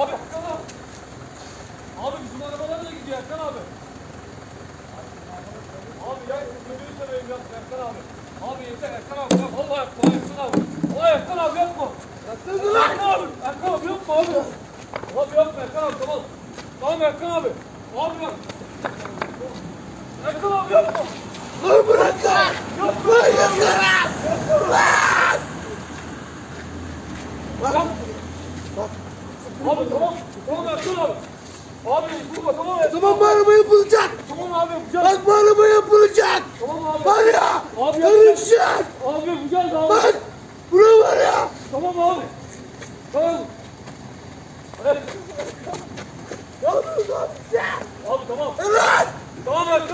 Abi Hakan abi. Abi bizim arabalar da gidiyor Erkan abi. Abi ya gözünü seveyim ya Erkan abi. Abi yeter Erkan abi ya. Vallahi yapma Erkan abi. Vallahi Erkan abi yapma. Yapsana lan. Erkan abi. Erkan abi yapma abi. Abi yapma Erkan abi tamam. Tamam Erkan abi. Abi bak. Erkan abi yapma. Lan bırak lan. Yapma. Lan yapma. Lan. Lan. Abi tamam. Tamam Erkan abi. Abi durma tamam Erkan Tamam bu araba yapılacak. Tamam abi yapacağız. Bak bu araba yapılacak. Tamam abi. Var ya. Abi Yarışacak. Abi yapacağız abi. Bak. Bura var ya. Tamam abi. Tamam. Evet. Yalnız sen. Abi tamam. Lan. Tamam abi.